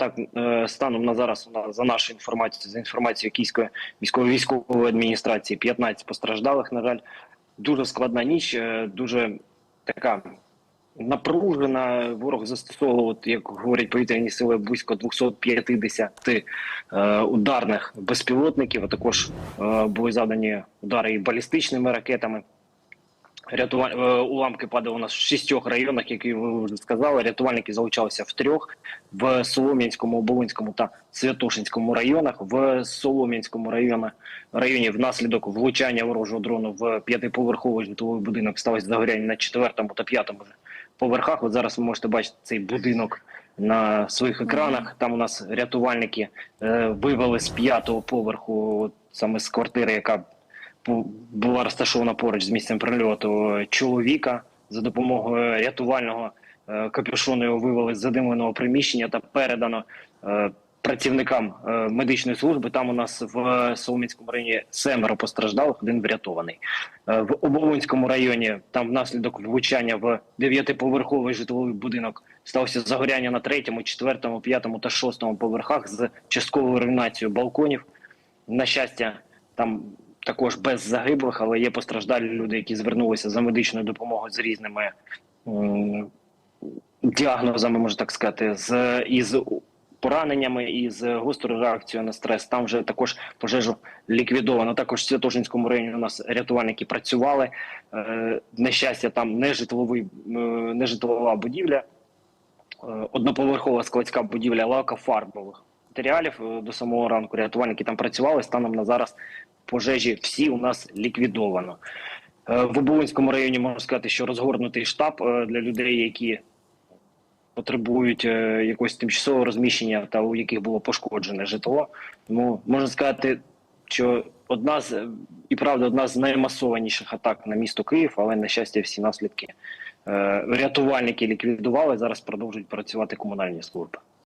Так, е, станом на зараз за нашою інформацією, за інформацією Київської міської військової адміністрації, 15 постраждалих. На жаль, дуже складна ніч, е, дуже така напружена. Ворог застосовував, як говорять повітряні сили, близько 250 е, ударних безпілотників. А також е, були завдані удари і балістичними ракетами. Рятуваль... е, уламки падали у нас в шістьох районах, які ви вже сказали. Рятувальники залучалися в трьох в Солом'янському, Оболонському та Святошинському районах. В Солом'янському районі, районі внаслідок влучання ворожого дрону в п'ятиповерховий житловий будинок сталося загоряння на четвертому та п'ятому поверхах. От зараз ви можете бачити цей будинок на своїх екранах. Там у нас рятувальники е, вивели з п'ятого поверху, от, саме з квартири, яка була розташована поруч з місцем прильоту е, чоловіка за допомогою рятувального е, капюшону його вивели з задимленого приміщення та передано е, працівникам медичної служби. Там у нас в Солом'янському районі семеро постраждалих, один врятований. В Оболонському районі там внаслідок влучання в дев'ятиповерховий житловий будинок сталося загоряння на третьому, четвертому, п'ятому та шостому поверхах з частковою руйнацією балконів. На щастя, там також без загиблих, але є постраждалі люди, які звернулися за медичною допомогою з різними діагнозами, можна так сказати, з із пораненнями і з гострою реакцією на стрес. Там вже також пожежу ліквідовано. Також в Святошинському районі у нас рятувальники працювали. Е, на щастя, там не житловий, е, не житлова будівля, е, одноповерхова складська будівля лака фарбових матеріалів е, до самого ранку. Рятувальники там працювали. Станом на зараз пожежі всі у нас ліквідовано. Е, В Оболонському районі можна сказати, що розгорнутий штаб е, для людей, які потребують якогось тимчасового розміщення та у яких було пошкоджене житло. Тому можна сказати, що одна з і правда одна з наймасованіших атак на місто Київ, але на щастя, всі наслідки рятувальники ліквідували. Зараз продовжують працювати комунальні служби.